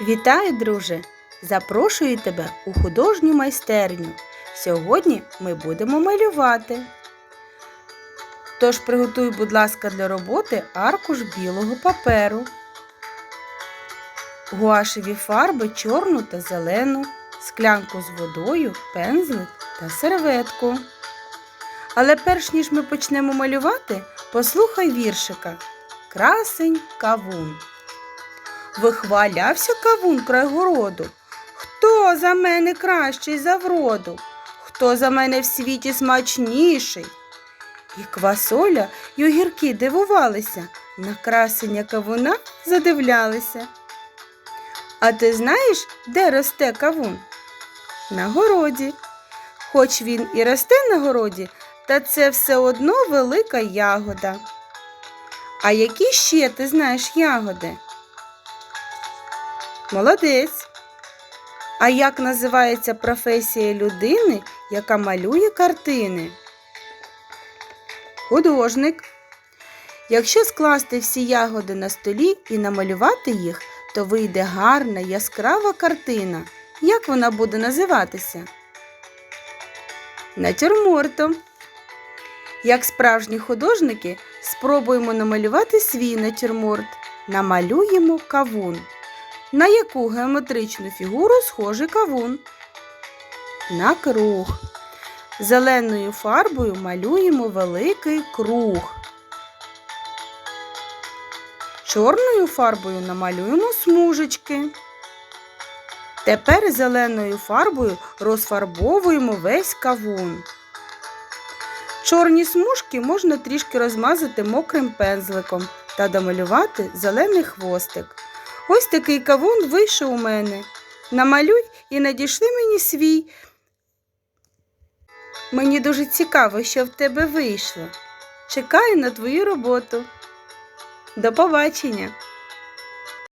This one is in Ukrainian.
Вітаю, друже! Запрошую тебе у художню майстерню. Сьогодні ми будемо малювати. Тож приготуй, будь ласка, для роботи аркуш білого паперу, гуашеві фарби чорну та зелену, склянку з водою, пензлик та серветку. Але перш ніж ми почнемо малювати, послухай віршика Красень кавун. Вихвалявся кавун край городу. Хто за мене кращий за вроду? Хто за мене в світі смачніший? І квасоля, й огірки дивувалися, на красення кавуна задивлялися. А ти знаєш, де росте кавун? На городі. Хоч він і росте на городі, та це все одно велика ягода. А які ще ти знаєш ягоди? Молодець. А як називається професія людини, яка малює картини? Художник. Якщо скласти всі ягоди на столі і намалювати їх, то вийде гарна яскрава картина. Як вона буде називатися? Натюрмортом. Як справжні художники, спробуємо намалювати свій натюрморт. Намалюємо кавун. На яку геометричну фігуру схожий кавун? На круг. Зеленою фарбою малюємо великий круг. Чорною фарбою намалюємо смужечки. Тепер зеленою фарбою розфарбовуємо весь кавун. Чорні смужки можна трішки розмазати мокрим пензликом та домалювати зелений хвостик. Ось такий кавун вийшов у мене. Намалюй і надішли мені свій. Мені дуже цікаво, що в тебе вийшло. Чекаю на твою роботу. До побачення!